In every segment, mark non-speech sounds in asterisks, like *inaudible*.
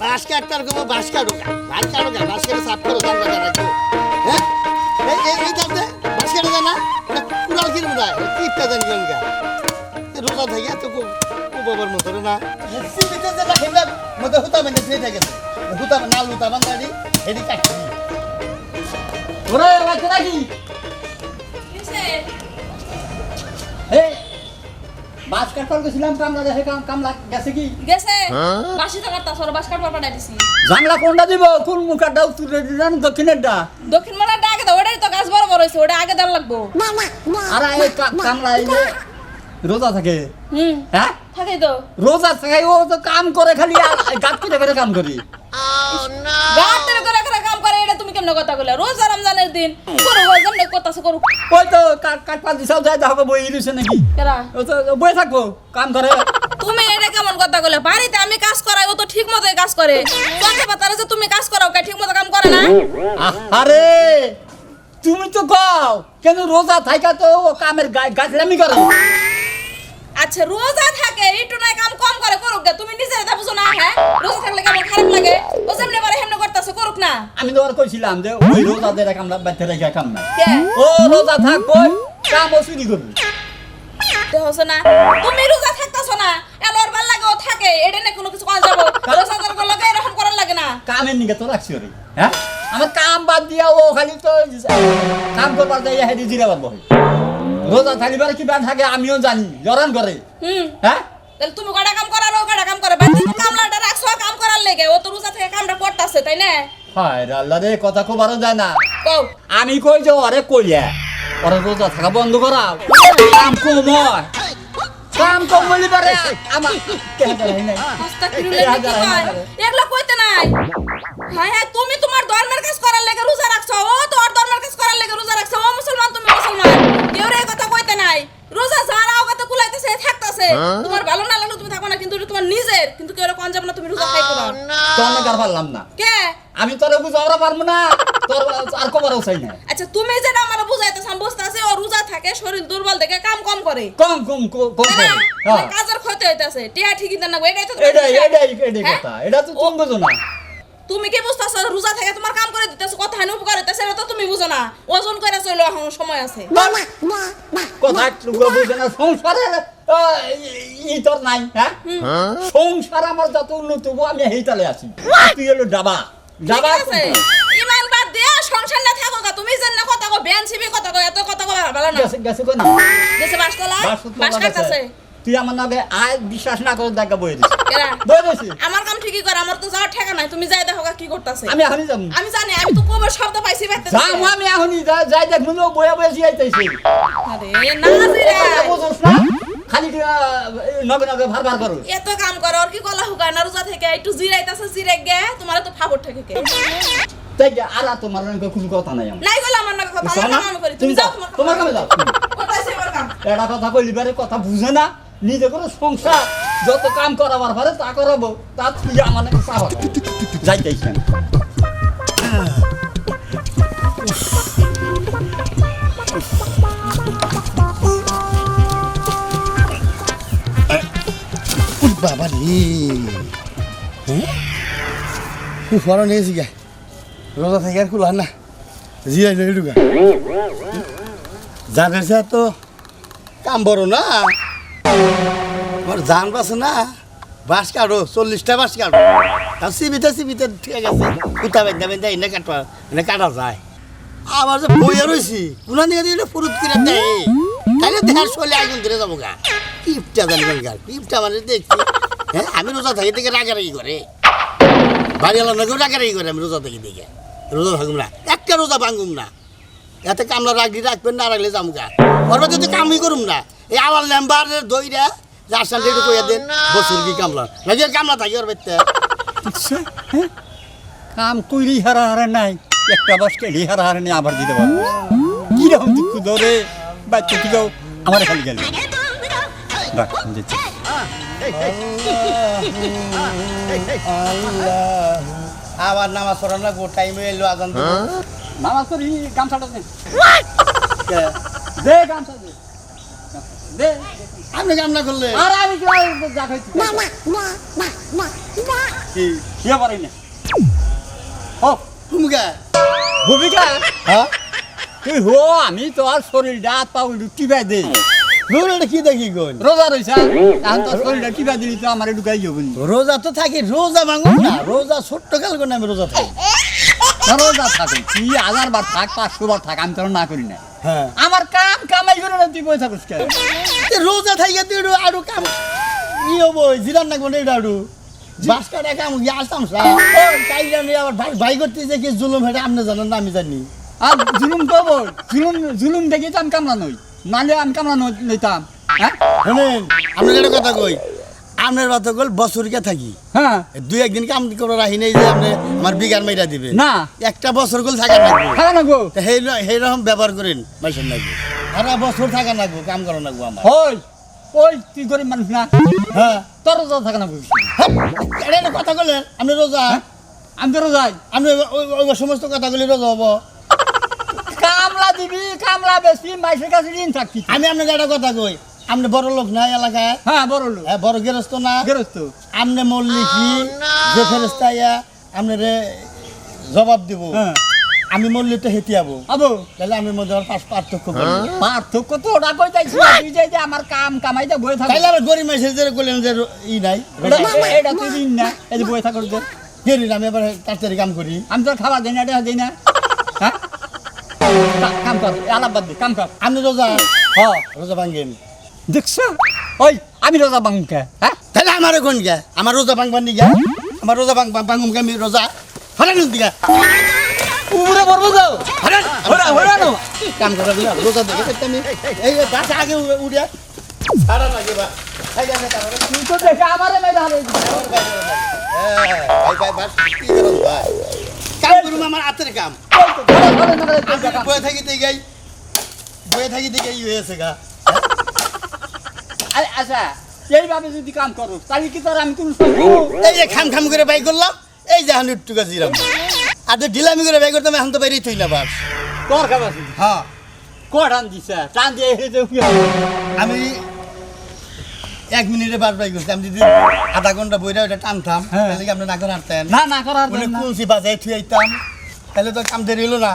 বাঁশ কাটতার কমো বাঁশ কাটো বাঁশ কাটো বাঁশ কেটে সাফ করো জানবা জানা হ্যাঁ? এই এই এই দে বাঁশ কেটে জানা কুড়াল কিনবো না কিপটা জানি গা। রোজা থাকে তো কো বাবার মতো না। মতে হুতা মানে ফ্রি থাকে হুতা না লুতা বান্দাড়ি এডি কাটি ওরে বাচ্চা নাকি? এই মাছ কাটবার গেছিলাম কামলা দেখে কামলা গেছে কি? গেছে। বাসি টাকার তা সর বাস কাটবার পাঠাই দিছি। জানলা কোনটা দিব? কোন মুখাটা উত্তরে দিলাম দক্ষিণেরটা। দক্ষিণ মালাটা আগে দাও ওটাই তো গাছ বড় বড় হয়েছে ওটা আগে দেওয়ার লাগবো। আর এই কামলা এই রোজা থাকে। হুম। হ্যাঁ? থাকে তো। রোজা থাকে ও তো কাম করে খালি গাছ কেটে কেটে কাম করি। গাছ তেরে করে করে কাম করে এটা তুমি কেমনে কথা কইলা? রোজা রমজানের দিন। করো ওই যেমন করতাছে করুক ওই তো কাট কাট দিছাও যায় বই রইছে নাকি? কেরা? ও তো বই থাকব কাম করে তুমি এটা কেমন কথা কইলা? বাড়িতে আমি কাজ করাই ও তো ঠিক মতোই কাজ করে। চোখে পাতারে যে তুমি কাজ করাও কে ঠিক মতো কাম করে না? আরে তুমি তো কও কেন রোজা থাকা তো ও কামের গাছলামি করে? আচ্ছা রোজা থাকে একটু নাই কাম কম করে করুক গে। তুমি নিজে এটা বুঝো না হ্যাঁ? রোজা থাকলে কেমন খারাপ লাগে? ও যেমনি পারে হেমনে করতাছে করুক না। আমি তো আর কইছিলাম যে ওই রোজাদের কামলা বাচ্চা রেখে কাম না ও রোজা থাক কই কাম ও চুরি করবি। তো না? তুমি রোজা থাকতাছো না এলোর ভালো লাগে ও থাকে এটা না কোনো কিছু করা যাব? রোজাদারগুলো লাগে এরকম করার লাগে না। কামের নিকে তো রাখছি ওরে হ্যাঁ? আমার কাম বাদ দিয়া ও খালি তো কাম করবার যাই হেদি জিরাবার বহে রোজা থাকবার কি বান থাকে আমিও জানি জরান করে। হুম। হ্যাঁ? তাহলে তুমি কটা কাম করার ও কটা কাম করে। বাকি তো কামলাটা রাখছো কাম করার লেগে। ও তো রোজা থেকে কামটা করতেছে তাই না? হায় রে আল্লাহ রে কথা খুব আরও যায় না। কও। আমি কই যে ওরে কইয়া? ওরে রোজা থাকা বন্ধ করা কাম কম হয়। কাম কম বলি পারে। আমার কেন করে নাই? হস্তা কিরুলে কি কয়? এগুলো কইতে নাই। হ্যাঁ হ্যাঁ তুমি তোমার ধর্মের কাজ করার লেগে রোজা রাখছো। ও তো ওর ধর্মের কাজ করার লেগে রোজা রাখছো। ও মুসলমান তুমি মুসলমান। কেউ রে কথা কইতে নাই। রোজা যারা ওগাতে কুলাইতেছে থাকতাছে। তোমার ভালো না লাগল তুমি থাকো না কিন্তু এটা তোমার নিজের। কিন্তু কেউ রে কোন যাবে না তুমি রোজা খাই করো তো অনেক আর পারলাম না? কে? আমি তোরে বুঝাওয়া পারব না। তোর আর কবারও চাই না। আচ্ছা তুমি যেটা আমার বুঝাইতেছ আমি বুঝতেছি ও রোজা থাকে শরীর দুর্বল দেখে কাম কম করে। কম কম কম না? হ্যাঁ। কাজের ক্ষতি হইতাছে টিয়া ঠিকই দেন না এটাই তো এটাই। এটাই এটাই হ্যাঁ? কথা এটা তো তুমি বুঝো না। তুমি কি বুঝতেছো রোজা থেকে তোমার কাম করে দিতেছো কথা হানি উপকার হইতেছে এটা তো তুমি বুঝো না। ওজন করে চলো এখন সময় আছে। কথা বুঝে না সংসারে ই- তোর নাই হ্যাঁ? সংসার আমার যত উন্নত হব আমি হেইতালে আছি। তুই হলো ডাবা। আছে। ইমান বাদ দিয়া সংসার না থাকো তুমি যেন না কথা কো বেন ছিবি কথা কো এত কথা কো ভালো না। গেছে গেছে কোন দেশে বাসতলা বাসতলা বাস খাইতাছে তুই আমার নামে আয় বিশ্বাস না করে দেখা বই কেরা বই দিছি আমার কাম ঠিকই করে আমার তো যাওয়ার ঠেকা নাই। তুমি যাই দেখো কি করতেছে। আমি এখনই যাব। আমি জানি আমি তো কবে শব্দ পাইছি পাইতেছি যাব আমি এখনই যাই দেখ মনে বইয়া বইয়া জিয়াইতেছি। আরে না জিরা বুঝোস না? খালি নগে নগে ভার ভার করো। এত কাম করো আর কি কলা হুকায় না? রোজা থেকে একটু জিরাইতাছে জিরে গে তোমার তো ফাবর থেকে কে? তাই কি, আর তোমার নাকি কোনো কথা নাই আমার। নাই গেল আমার নাকি কথা আমি করি তুমি যাও তোমার কামে। যাও। কোথায় আমার কাম? এটা কথা কইলি পারে কথা বুঝে না নিজে করে সংসার যত কাম করাবার পারে তা করাবো তা তুই আমার নাকি যাই যাইছি ফরন নিয়েছি গা। রোজা থেকে আর কুলার না। জিরাই নই ঢুকা জানের সে তো। কাম বড় না। আমার জান বাস না। বাস কাটো চল্লিশটা বাস কাটো আর সিবিতে সিবিতে ঠিক আছে কুতা বেঁধা বেঁধা এনে কাটবা এনে কাটা যায়। আবার যে বইয়া রয়েছি কোনা নিয়ে দিলে ফুরুত কিনে দেয় তাহলে দেহার শোলে আগুন ধরে যাব গা কিপটা জানবেন গা কিপটা মানে দেখছি হ্যাঁ আমি রোজা থাকি থেকে রাগারাগি করে। বাড়ি আলো নাকেও রাগারাগি করে আমি রোজা থাকি থেকে রোজা থাকুম না একটা রোজা ভাঙুম না। এতে কামলা রাখি রাখবেন না রাখলে যাম গা। ওর যদি কামই করুম না এই আবার লেম্বার দইরা রাসান রেডি কইয়া দেন বছর কি কামলা। নাকি কামলা থাকি ওর বাড়িতে। দেখছে, হ্যাঁ? কাম কইরি হারা হারা নাই একটা বাস কেলি হারা হারা নেই আবার দিতে পারব। কীরকম দুঃখ ধরে বাচ্চা থেকেও আমার খালি গেল। রাখ, দিচ্ছি। আবার নামাজ পড়ার লাগবো টাইম এলো আজান নামাজ করি গামছাটা দে। দে গামছা দে। দে। কাম না করলে। আর আমি কি যা খাইছি? কি? কি পারি না? ও কুমুকা ভূমিকা? হ্যাঁ? তুই হো আমি তো আর উল্টু টিপা দেই। কি দেখি কোন রোজা রইছা এখন তো শরীরটা টিপা দিলি তো আমার ঢুকাই যাব নি। রোজা তো থাকি রোজা ভাঙো না রোজা ছোট্ট কাল করে আমি রোজা থাকি। রোজা থাকে তুই হাজার বার থাক পাঁচশো বার থাক আমি তো না করি না। হ্যাঁ। আমার কাম কামাই করে না তুই পয়সা কুস কেন? এ রোজা থাকি তুই আরও কাম ই হব জিরান না কোন আরও। বাস কাটা কাম আসতাম আবার ভাই ভাই করতে যে কি জুলুম হেটা আপনি জানেন না আমি জানি। আর জুলুম করব জুলুম জুলুম দেখে তো আমি কামলা নই। নালে আমি কামলা নই- নইতাম হ্যাঁ? শোনেন আপনার একটা কথা কই? আপনার কথা কল বছরকে থাকি। হ্যাঁ। দুই একদিন কাম করে রাখি নেই যে আপনি আমার বিঘার মাইরা দিবে না। একটা বছর গল থাকা লাগবে। না গো সেই সেই রকম ব্যবহার করেন মাইসের লাগবে। সারা বছর থাকা লাগবো কাম করা লাগবো আমার। ওই ওই তুই গরিব মানুষ না? হ্যাঁ। তোর রোজা থাকে না বুঝছি হ্যাঁ, এটা কথা বললেন আপনি রোজা? আমি তো রোজাই। ওই- ওই সমস্ত কথাগুলি রোজা হব। কামলা দিবি কামলা বেশি মাইসের কাছে ঋণ থাকছি আমি আপনাকে একটা কথা কই আপনি বড় লোক না এলাকায়? হ্যাঁ বড় লোক। হ্যাঁ, বড় গেরস্ত না? গেরস্ত। আপনি মল্লি কি যে ফেরস্তা ইয়া আপনারে জবাব দিব। হ্যাঁ। আমি মল্লি তো হেতিয়াবো আবো। তাহলে আমি মধ্যে পাঁচ পার্থক্য করি। পার্থক্য তো ওটা কই যাইছি? তুই যাই যে আমার কাম কামাইতে বয়ে থাকো। তাইলে আবার গরিব যে করলেন যে ই নাই এটা- তুই দিন না। এই যে থাকো যে। আমি তাড়াতাড়ি কাম করি। আমি তো খাবার দিই না এটা দিই না। হ্যাঁ *laughs* কর আলাপ বাদ দে কাম কর। আপনি রোজা হ রোজা ভাঙ্গেন দেখছ? ওই আমি রোজা বাংকে হ্যাঁ? তাহলে আমার কোন গা আমার রোজা ভাঙবার নি গা আমার রোজা ভাঙ ভাঙুম আমি রোজা? হলেন দিগা উপরে পড়ব যাও। হরা হরা কাম করা রোজা দেখে দেখতে আমি এই বাসা আগে উড়ে- উড়ে সারা লাগে বা। এই যে আমি তারপরে তুই তো দেখে আমারে মেরে হারে ভাই ভাই কি করো ভাই? কাম করুম আমার হাতের কাম। বয়ে থাকি দিয়ে গাই বয়ে থাকি দিয়ে গাই হয়েছে গা। আচ্ছা এইভাবে যদি কাম করো তাহলে কি তোর আমি কোন এই যে খাম খাম করে বাই করলাম এই যে হানুর টুকা জিরাম। আর তো ঢিলামি করে বাই করতাম এখন তো বাইরেই থই না বাস। তোর খাবার। হ্যাঁ। কটান দিছে টান দিয়ে আমি এক মিনিটে বার বাই করছি আমি যদি আধা ঘণ্টা বইরা ওটা টানতাম হ্যাঁ। তাহলে কি আপনি না করে হাঁটতেন? না না করার উনি দরকার না। কুলসি বাজাই থুই আইতাম। তাহলে তো কাম দেরি হলো না।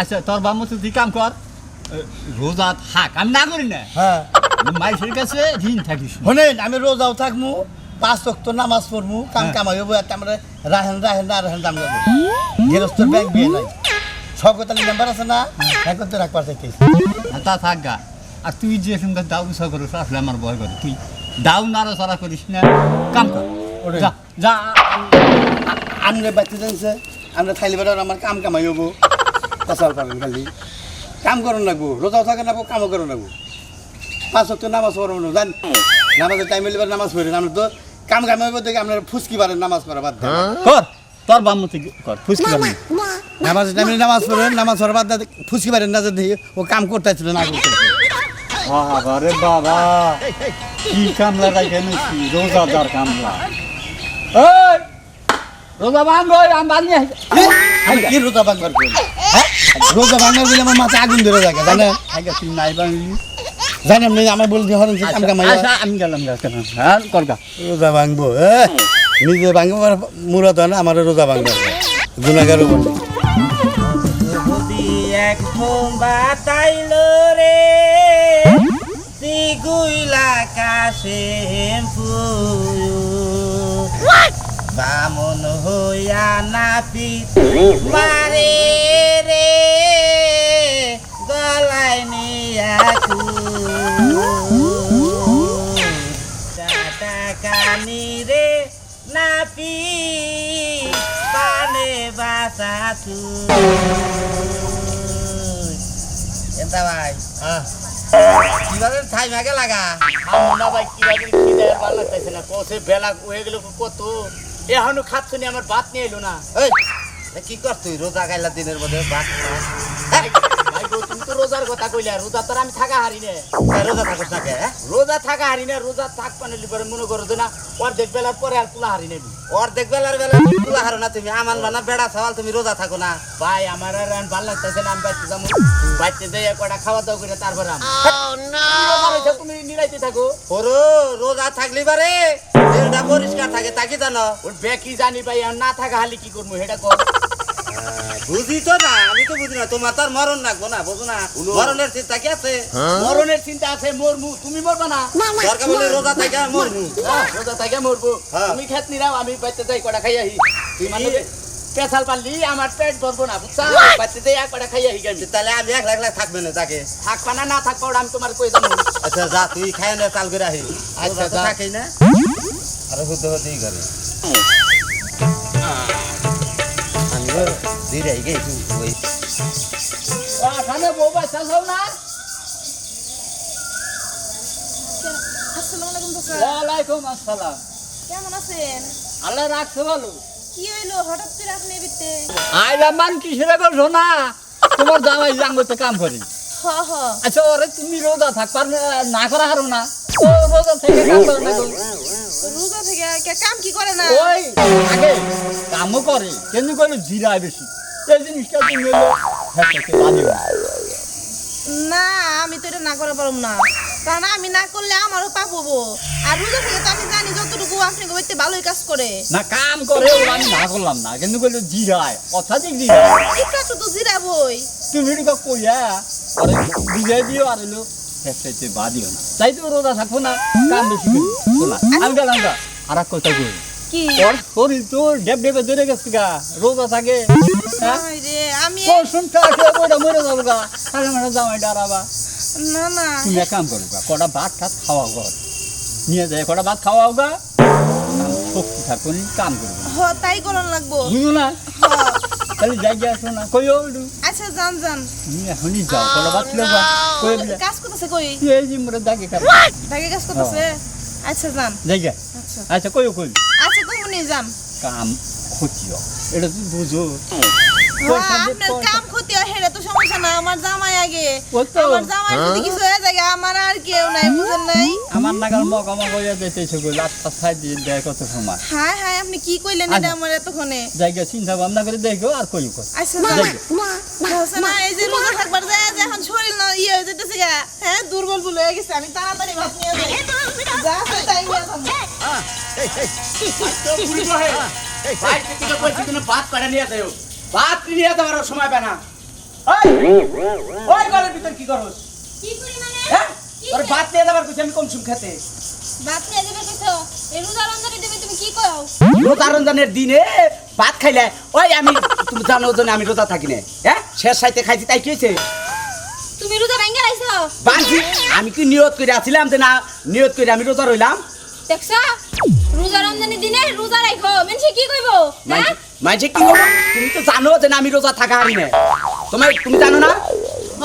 আচ্ছা তোর বামু তুই কাম কর। রোজা থাক আমি না করি না। হ্যাঁ। মাইসের কাছে ঋণ থাকিস শোনেন আমি রোজাও থাকমু পাঁচ ওয়াক্ত নামাজ পড়মু কাম হ্যাঁ। কামাই হব একটা আমরা রাহেন রাহেন না রাহেন দাম যাব গৃহস্থর ব্যাংক বিয়ে নাই। সকতালি মেম্বার আছে না? হ্যাঁ। করতে রাখবার চাইতেছি। তা থাক গা। আর তুই যে সঙ্গে দাউ উৎসব করিস আসলে আমার ভয় করে। তুই দাউ নাড়া চাড়া করিস না। কাম কর। যা যা। আমরা বাচ্চা জানছে আমরা খাইলে বেড়ার আমার কাম কামাই হব। পেশাল পাবেন খালি। কাম করুন লাগবো রোজাও থাকে না কামও করুন লাগবো। পাঁচ ওয়াক্ত নামাজ পড়ব না জান? নামাজের টাইম এবার নামাজ পড়েন আমরা তো কাম কামাই হব দেখে আমরা ফুসকি পারেন নামাজ পড়া বাদ দেন। কর তোর বামু তুই কর ফুসকি পারবি নামাজের টাইমে নামাজ পড়েন নামাজ পড়া বাদ ফুসকি পারেন না যদি ও কাম করতে না করতে বাবা। রে বাবা কি কামলা রাখেন রোজাদার কামলা রোজা ভাঙ্গ আমি বানিয়ে আমি কি রোজা ভাঙবার করি হ্যাঁ রোজা ভাঙবার বলে আমার মাথায় আগুন ধরে থাকে জানেন আগে তুই নাই বাঙালি জানেন না আমার বলতে হরেন কামাই আচ্ছা আমি গেলাম গা কেন? হ্যাঁ কর গা। রোজা ভাঙবো নিজে ভাঙবো মুরাদ হয় না আমার রোজা বলে। এক বাতাইল। রে সিগুইলা কাশে বামন হইয়া নাপি মারে *laughs* রে গলায় নিয়া কানি রে নাপি পানে বাসা এন্তা ভাই? হ্যাঁ। কীভাবে থাই মাগে লাগা? আমরা ভাই কীভাবে কি দেয় ভালো লাগতেছে না? কোসে বেলা হয়ে গেল কত? এখনও খাচ্ছ আমার ভাত নিয়ে এলো না। এই কি কর তুই? রোজা গাইলা দিনের মধ্যে বাদ ভাই গো তুমি তুমি তো রোজার কথা কইলে রোজা তোর আমি থাকা হারি নে। রোজা থাকস না হ্যাঁ? রোজা থাকা হারি না রোজা থাক পানে লিবারে মনে করো যে না অর্ধেক বেলার পরে আর তুলা হারি নেবি। অর্ধেক বেলার বেলা তুলা হারো না তুমি আমার মানা বেড়া সওয়াল তুমি রোজা থাকো না। ভাই আমার আর ভালো লাগতেছে না আমি বাইতে যাব। বাইতে যাই কটা খাওয়া দাওয়া করে তারপর আম। তুমি নিরাইতে থাকো। ওরো রোজা থাকলি বারে পরিষ্কার থাকে তাকি জানো? ওর বেকি জানি ভাই আর না থাকা হালি কি করব সেটা কর বুঝি তো না? আমি তো বুঝি না। তোমার তো আর মরণ লাগবো না বুঝো না? মরণের চিন্তা কি আছে? মরণের চিন্তা আছে মরমু। তুমি মরবা না। দরকার বলে রোজা থাকে মরমু। হ্যাঁ, রোজা থাকে মরবো। হ্যাঁ। তুমি খেত নিরাও আমি বাইতে যাই কটা খাই আহি। তুই মানে পেছাল পারলি আমার পেট ভরবো না বুঝছা? বাইতে যাই এক কটা খাই আহি আমি তাহলে আমি এক লাখ লাখ থাকবে না তাকে? থাকবা না না থাকবা ওটা আমি তোমার কই দেবো। আচ্ছা যা তুই খাই না চাল করে আহি। আচ্ছা, থাকেই না? আরে হুদ্দ হতেই করে? ওয়ালাইকুম আসসালাম। কেমন আছেন? আল্লাহ রাখছে ভালো। কি হইল? হঠাৎ করে আপনি মান কিসের করছ না তোমার জামাই জাঙ্গতে কাম করি। হ হ। আচ্ছা ওরে তুমি রোজা থাকবার না করা হারো না। ও রোজা থেকে কাম করে না কে কাম কি করে না? ওই আগে কামও করে কিন্তু কইলো জিরায় বেশি। এই জিনিসটা তুমি হলো হ্যাঁ না আমি তো এটা না করে পারব না। কারণ আমি না করলে আমারও পাপ হব। আর রোজা থেকে তো আমি জানি যতটুকু আপনি ভালোই কাজ করে। না কাম করে আমি না করলাম না কিন্তু কইলো জিরায় জিরায় একটু একটু তো জিরাবই তুমি এটা কইয়া আরে বুঝাই দিও আর হলো হেসেতে বাদিও না। তাই তো রোজা থাকব না কাম বেশি করি। আমি গেলাম গা আর এক কথা কই কি? ওর শরীর তো ডেব ডেবে ধরে গেছে গা। রোজা থাকে হ্যাঁ? আমি শুনতে আসলে ওইটা মরে যাব গা। তাহলে মানে জামাই ডারাবা। না না। তুমি এক কাম করো গা কটা ভাত টাত খাওয়াও গা। নিয়ে যায় কটা ভাত খাওয়াও গা। শক্তি থাকব নি, কাম করব হ তাই করন লাগবো। বুঝো না? তাহলে যাই গিয়ে আসো না কই ওলু আচ্ছা যান যান। এখনই যাও কটা ভাত ছিল গা। কই কাজ করতেছে কই? এই যে মোরে দাগে ভাগে কাজ করতেছে? আচ্ছা যাম। যাই আচ্ছা। আচ্ছা কই কই আচ্ছা তুমি যাম। কাম ক্ষতিও। এটা তুই বুঝো আপনার কাম ক্ষতি হয় হেরে তো সমস্যা না আমার জামাই আগে। আমার জামাই যদি কিছু আমার আর কেউ নাই বুঝেন নাই? আমার নাগাল মগা মগা হয়ে যেতেছে গো লাস্ট সাইড দিয়ে দেয় কত সময়। হায় হায় আপনি কি কইলেন এটা আমার এতক্ষণে? জায়গা চিন্তা ভাবনা করে দেখো আর কই কই। আচ্ছা না এই যে রোজা থাকবার যায় যে এখন শরীর না ইয়ে হয়ে যেতেছে গা। হ্যাঁ দুর্বল ভুল হয়ে গেছে আমি তাড়াতাড়ি ভাত নিয়ে যাই। যা তাই নিয়ে যাব ভাই তুই কইছিস তুমি ভাত করে নিয়ে যাও? ভাত নিয়ে যাওয়ার সময় পায় না। ওই ওই ঘরের ভিতর কি করস? কি করি মানে? তোর ভাত নিয়ে যাবার কইছি আমি কম সুম খেতে। ভাত নিয়ে যাবে কইছো এই রোজা রমজানে দেবে তুমি কি কও রোজা রমজানের দিনে ভাত খাইলে ওই আমি তুমি জানো জন্য আমি রোজা থাকি না। হ্যাঁ? শেষ সাইতে খাইছি তাই কি হয়েছে? তুমি রোজা ভাঙ্গা রাইছো বানছি আমি কি নিয়ত করে আসছিলাম যে না নিয়ত করে আমি রোজা রইলাম? দেখছ? রোজা রমজানের দিনে রোজা রাখো মানুষে কি কইবো? হ্যাঁ? মাঝে কি করব? তুমি তো জানো যে আমি রোজা থাকা হারি না। তোমার তুমি জানো না?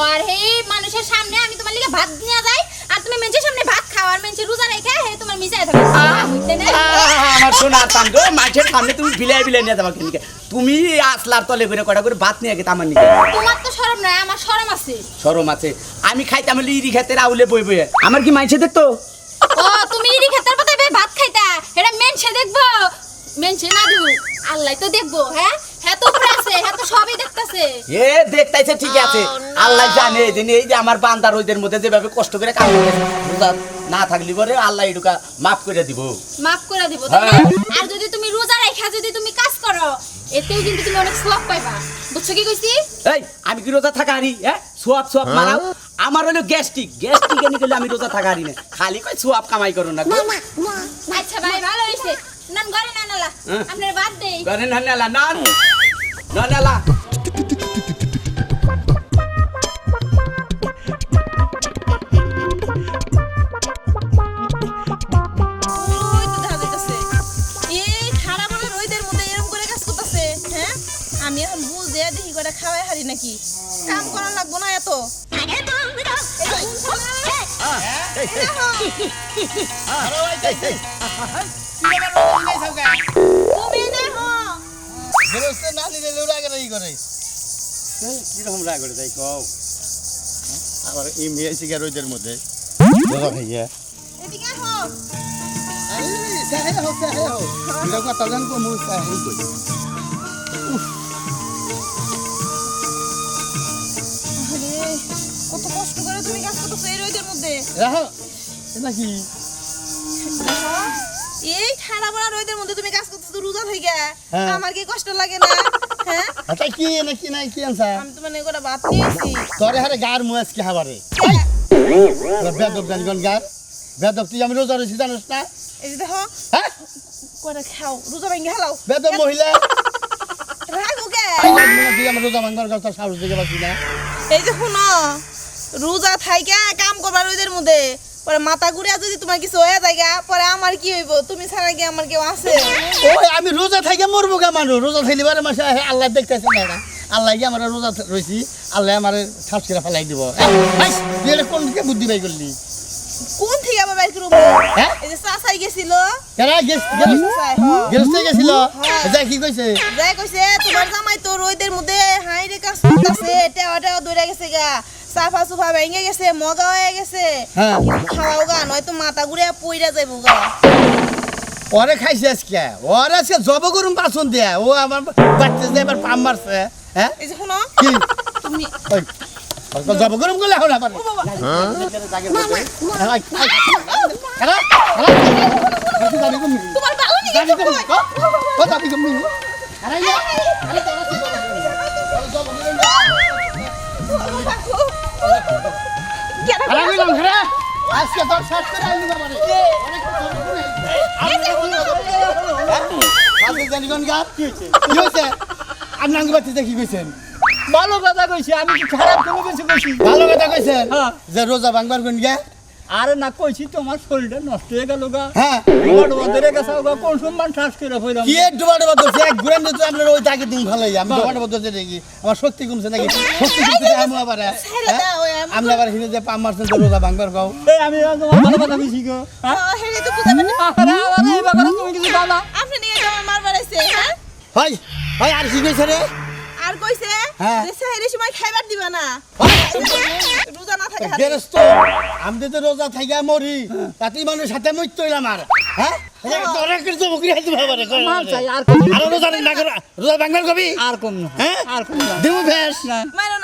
আর হে মানুষের সামনে আমি তোমার লিগে ভাত নিয়ে যাই আর তুমি মেঞ্চের সামনে ভাত খাও আর রোজা রেখে হে তোমার মিশাই থাকো। আমার সোনা তান্ড মাঝের সামনে তুমি বিলাই বিলাই নিয়ে যাবা কিন্তু তুমি আসলার তলে করে কটা করে ভাত নিয়ে গেতে আমার নিকে। তোমার তো শরম নাই আমার শরম আছে। সরম আছে। আমি খাইতাম হলে ইরি খেতে রাউলে বই বই আমার কি মাইছে দেখতো? ও তুমি ইরি খেতার পাতা বে ভাত খাইতা এটা মেনছে দেখব। মেনছে না দিও আল্লাহ তো দেখব হ্যাঁ? হ্যাঁ তো আছে হ্যাঁ তো সবই দেখতাছে। এ দেখতাইছে ঠিক আছে। আল্লাহ জানে যে এই যে আমার বান্দার ওইদের মধ্যে যেভাবে কষ্ট করে কাম করে না থাকলি পরে আল্লাহ এটুকা মাফ করে দিব। মাফ করে দিব তাই না? হ্যাঁ। আর যদি তুমি রোজা রাখা যদি তুমি কাজ করো এতেও কিন্তু তুমি অনেক সওয়াব পাইবা। বুঝছ কি কইছি? এই আমি কি রোজা থাকা হারি হ্যাঁ? সোয়াব সোয়াব মারাও আমার হলো গ্যাস্ট্রিক। গ্যাস্ট্রিক এনে গেলে আমি রোজা থাকা হারি না। খালি কই সোয়াব কামাই করো না। আচ্ছা ভাই ভালো হইছে। নান ঘরে না নালা হ্যাঁ। আপনার বাদ দেই। করেন নালা নান। নালা ওই তো দেখা যাইতাছে। এই খারাপ বলে রইদের মধ্যে এরকম করে কাজ করতেছে হ্যাঁ? আমি এখন বুঝ দেয়া দেখি করে খাওয়াই হারি নাকি? কাম করা লাগবো না এত। এই যে শুনছো না? দেখো, তুমি বেরোচ্ছে না নিলে লুড়া করে? ই কীরকম রাগ করে তাই কও? আবার এই মেয়ে শিকার রোদের মধ্যে। রোজা খাইয়া এদিকে আহো। আরে সাহে হো সাহে হো এটা কথা জান কো মুই সাহে কত কষ্ট করে তুমি কাজ করতেছো এই রোদের মধ্যে। রাহো এটা কি এই ঠাড়া বড়া রোদের মধ্যে তুমি কাজ করতেছো রোজা থেকে। হ্যাঁ। আমার কি কষ্ট লাগে না? হ্যাঁ? এটা কি না কি নাই কি আনছা? আমি তো মানে গোটা ভাত নিয়েছি তোরে হারে গার মুয়াজ কি? হাবারে বেদব জানিগন গার। বেদব তুই আমি রোজা জানিস না? এই যে দেখো হ্যাঁ? খাও রোজা ভেঙে হালাও। বেদব মহিলা। তুই আমার রোজা ভাঙবার কথা সাহস দিকে পাচ্ছি না। এই যে শুনো রোজা থাইকা কাম করবা রোদের মধ্যে। পরে মাথা ঘুরিয়া যদি তোমার কিছু হয়ে যায় পরে আমার কি হইব? তুমি ছাড়া কি আমার কেউ আছে? ওই আমি রোজা থাইকে মরবো গা মানুষ। রোজা থাইলে বারে মাসে আল্লাহ দেখতেছে না এটা। আল্লাহ কি আমার রোজা রয়েছি আল্লাহ আমার ঠাস করে ফেলাই দিব। এই, তুই এটা কোন দিকে বুদ্ধি পাই করলি? কোন থেকে আবার বাইর করব? হ্যাঁ? এই যে চাচাই গেছিল। কেরা গেস গেস চাচাই, হ্যাঁ। গেরস্তে গেছিল? হ্যাঁ। যা কি কইছে? যাই কইছে তোমার জামাই তো রোদের মধ্যে হাই রে কাজ করতেছে টেওয়া টেওয়া দৌড়ে গেছে গা। সাফা সুফা ভেঙে গেছে মগা হয়ে গেছে। হ্যাঁ। খাওয়াও গা নয়তো মাথা ঘুরে পইরা যাইবো গা ওরে খাইছে আজকে ওরে আজকে জব করুন বাসন দিয়া ও আমার বাচ্চা যে এবার পাম মারছে হ্যাঁ? এই যে শুনো। কি? তুমি ওই জব করুন করলে এখন আবার। বাবা। আরে আরে তোরা আজকে তোর শেষ করে আইলি বাবারে আজকে জানি কোন গাছ কি হয়েছে কি হয়েছে আপনার বাচ্চা দেখি কইছেন ভালো কথা কইছি আমি কি খারাপ কোনো কিছু কইছি ভালো কথা কইছেন হ্যাঁ। যে রোজা ভাঙবার কোন গে আরে না কইছি তোমার শরীরটা নষ্ট হয়ে গেল গা। হ্যাঁ। তোমার বদরে গেছে গা কোন সম্মান ঠাস করে হইলাম কি ডুবা ডুবা ধরছে? এক ঘুরেন দিতে আপনার ওই তাকে দিন ভালোই আমি ডুবা ডুবা ধরছে দেখি। আমার শক্তি কমছে নাকি? শক্তি কমছে আমি আবার হ্যাঁ? ওই আমি- আবার হিনে যে পাম মারছেন তো রোজা ভাঙবার গাও এই আমি তোমার ভালো কথা কইছি গো হ্যাঁ? হেরে তো না। আরে আরে এই বাগানে তুমি কিছু দাও না আপনি নিয়ে আমার মারবার আইছে হ্যাঁ? হয় হয় আর কি কইছে রে? আর কইছে হ্যাঁ। যে সেহেরি সময় খাইবার দিবা না। রোজা না থাকে হাতে। গেরস্ত আমি তো রোজা থাইগা মরি। তাতে মানুষ সাথে মরতে হইলাম আর। হ্যাঁ? আর কম না করা কবি? আর কম না। হ্যাঁ? আর কম না। দেবু ভেস। না। মারো